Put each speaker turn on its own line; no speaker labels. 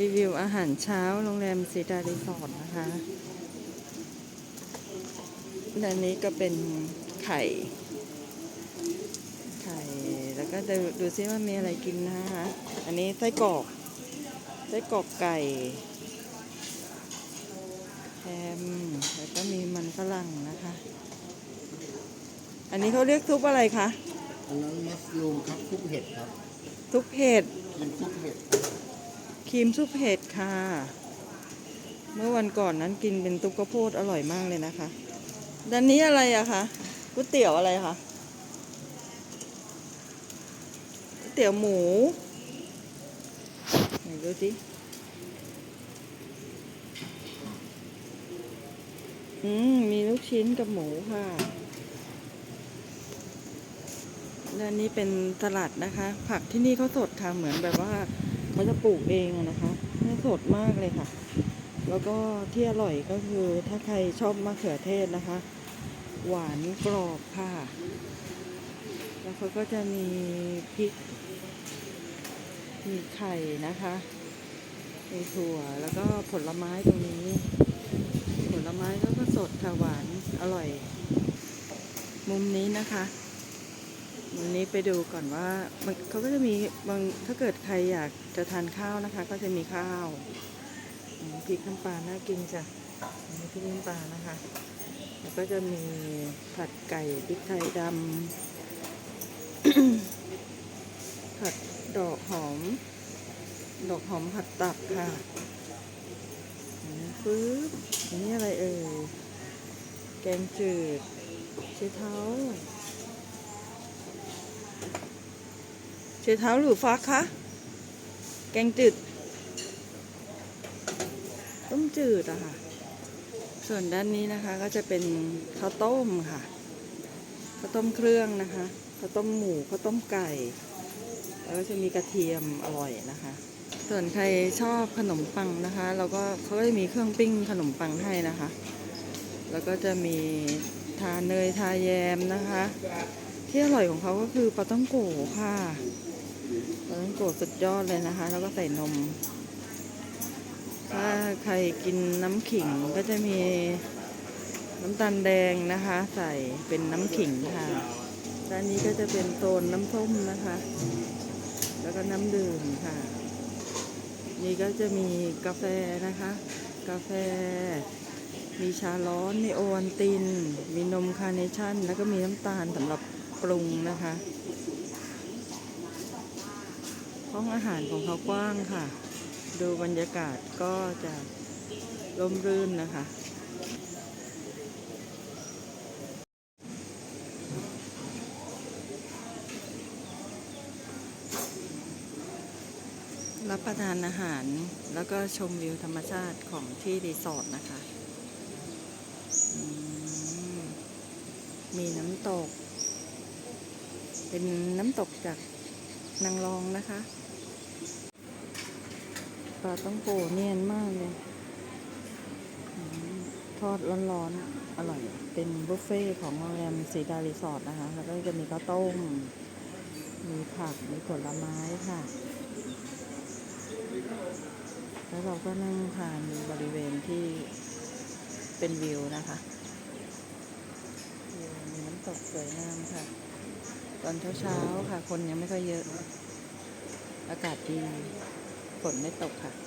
รีวิวอาหารเช้าโรงแรมซีดารีสอร์ทนะคะและนี้ก็เป็นไข่ ไข่ แล้วก็ดูดูซิว่ามีอะไรกินนะคะ อันนี้ไส้กรอก ไส้กรอกไก่แฮมแล้วก็มีมันฝรั่งนะคะ อันนี้เขาเรียกซุปอะไรคะ
อันนั้นมัสลูมครับซุปเห็ดครับ
ซุปเห็ด
เป็นซุปเห็ด
ครีมซุปเห็ดค่ะ เมื่อวันก่อนนั้นกินเป็นซุปข้าวโพดอร่อยมากเลยนะคะด้านนี้อะไรอะคะก๋วยเตี๋ยวอะไรคะก๋วยเตี๋ยวหมูไหนดูสิอืมมีลูกชิ้นกับหมูค่ะด้านนี้เป็นตลาดนะคะ ผักที่นี่เขาสดค่ะเหมือนแบบว่า เขาจะปลูกเองนะคะน่าสดมากเลยค่ะ แล้วก็ที่อร่อยก็คือถ้าใครชอบมะเขือเทศนะคะ หวานกรอบค่ะ แล้วเขาก็จะมีพริก มีไข่นะคะมีถั่วแล้วก็ผลไม้ตรงนี้ ผลไม้ก็สดค่ะหวานอร่อย มุมนี้นะคะ วันนี้ไปดูก่อนว่าเขาก็จะมีบางถ้าเกิดใครอยากจะทานข้าวนะคะ ก็จะมีข้าวพริกน้ำปลาน่ากินจ้ะอันนี้พริกน้ำปลานะคะ แล้วก็จะมีผัดไก่พริกไทยดำผัดดอกหอม ดอกหอมผัดตับค่ะปึ๊บนนี้อะไรเอ่ยแกงจืดเชเท้า เชเท้าหรือฟักคะแกงจืด ต้มจืดอะค่ะ ส่วนด้านนี้นะคะก็จะเป็นข้าวต้มค่ะข้าวต้มเครื่องนะคะข้าวต้มหมูข้าวต้มไก่ แล้วก็จะมีกระเทียมอร่อยนะคะ ส่วนใครชอบขนมปังนะคะเราก็เขาก็จะมีเครื่องปิ้งขนมปังให้นะคะ แล้วก็จะมีทาเนยทาแยมนะคะ ที่อร่อยของเขาก็คือปลาต้องโกค่ะ ปลาต้อโกสุดยอดเลยนะคะ แล้วก็ใส่นม ถ้าใครกินน้ำขิงก็จะมีน้ำตาลแดงนะคะ ใส่เป็นน้ำขิงค่ะด้านนี้ก็จะเป็นโซนน้ำส้มนะคะ แล้วก็น้ำดื่มค่ะ นี่ก็จะมีกาแฟนะคะ กาแฟ มีชาร้อนมีโอวัลติน มีนมคาร์เนชั่น แล้วก็มีน้ำตาลสำหรับปรุงนะคะ ห้องอาหารของเขากว้างค่ะ ดูบรรยากาศก็จะร่มรื่นนะคะ รับประทานอาหารแล้วก็ชมวิวธรรมชาติของที่รีสอร์ทนะคะ มีน้ำตก เป็นน้ำตกจากนางรองนะคะ ลาต้องโกเนียนมากเลย ทอดร้อนๆ อร่อย เป็นบุฟเฟ่ของโรงแรมสีดารีสอร์ทนะคะ แล้วก็จะมีข้าวต้ม มีผัก มีผลไม้ค่ะ แล้วเราก็นั่งทานบริเวณที่เป็นวิวนะคะมีน้ำตกสวยงามค่ะ ตอนเช้าๆค่ะ คนยังไม่ค่อยเยอะ อากาศดี ฝนไม่ตกค่ะ